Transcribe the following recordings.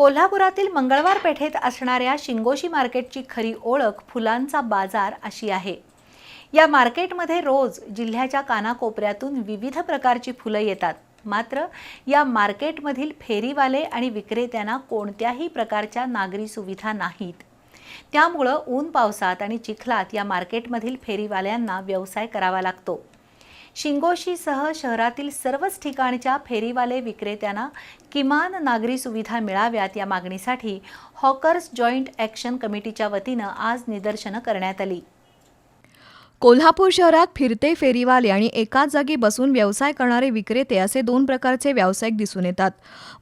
कोल्हापुरातील मंगळवार पेठेत असणाऱ्या शिंगोशी मार्केटची खरी ओळख फुलांचा बाजार अशी आहे. या मार्केटमध्ये रोज जिल्ह्याच्या कानाकोपऱ्यातून विविध प्रकारची फुलं येतात. मात्र या मार्केटमधील फेरीवाले आणि विक्रेत्यांना कोणत्याही प्रकारच्या नागरी सुविधा नाहीत. त्यामुळं ऊन पावसात आणि चिखलात या मार्केटमधील फेरीवाल्यांना व्यवसाय करावा लागतो. शिंगोशीसह शहरातील सर्वच ठिकाणच्या फेरीवाले विक्रेत्यांना किमान नागरी सुविधा मिळाव्यात या मागणीसाठी हॉकर्स जॉईंट ॲक्शन कमिटीच्या वतीनं आज निदर्शनं करण्यात आली. कोल्हापूर शहरात फिरते फेरीवाले आणि एकाच जागी बसून व्यवसाय करणारे विक्रेते असे दोन प्रकारचे व्यावसायिक दिसून येतात.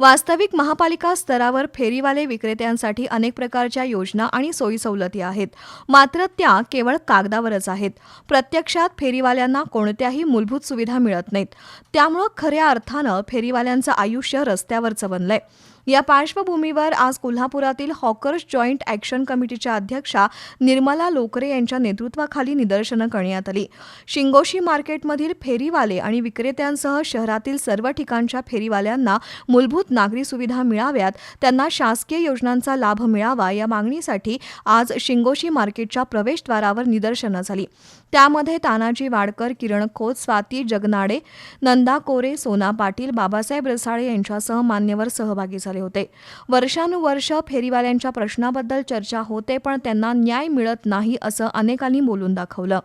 वास्तविक महापालिका स्तरावर फेरीवाले विक्रेत्यांसाठी अनेक प्रकारच्या योजना आणि सोयी सवलती आहेत. मात्र त्या केवळ कागदावरच आहेत. प्रत्यक्षात फेरीवाल्यांना कोणत्याही मूलभूत सुविधा मिळत नाहीत. त्यामुळं खऱ्या अर्थानं फेरीवाल्यांचं आयुष्य रस्त्यावरचं बनलंय. या पार्श्वभूमीवर आज कोल्हापुरातील हॉकर्स जॉईंट ॲक्शन कमिटीच्या अध्यक्षा निर्मला लोकरे यांच्या नेतृत्वाखाली निदर्शनं करण्यात आली. शिंगोशी मार्केटमधील फेरीवाले आणि विक्रेत्यांसह शहरातील सर्व ठिकाणच्या फेरीवाल्यांना मूलभूत नागरी सुविधा मिळाव्यात त्यांना शासकीय योजनांचा लाभ मिळावा या मागणीसाठी आज शिंगोशी मार्केटच्या प्रवेशद्वारावर निदर्शनं झाली. त्यामध्ये तानाजी वाडकर किरण खोत स्वाती जगनाडे नंदा कोरे सोना पाटील बाबासाहेब रसाळे यांच्यासह मान्यवर सहभागी झाले होते. वर्षानुवर्ष फेरीवाल्यांच्या प्रश्नाबद्दल चर्चा होते पण त्यांना न्याय मिळत नाही असं अनेकांनी बोलून दाखवलं.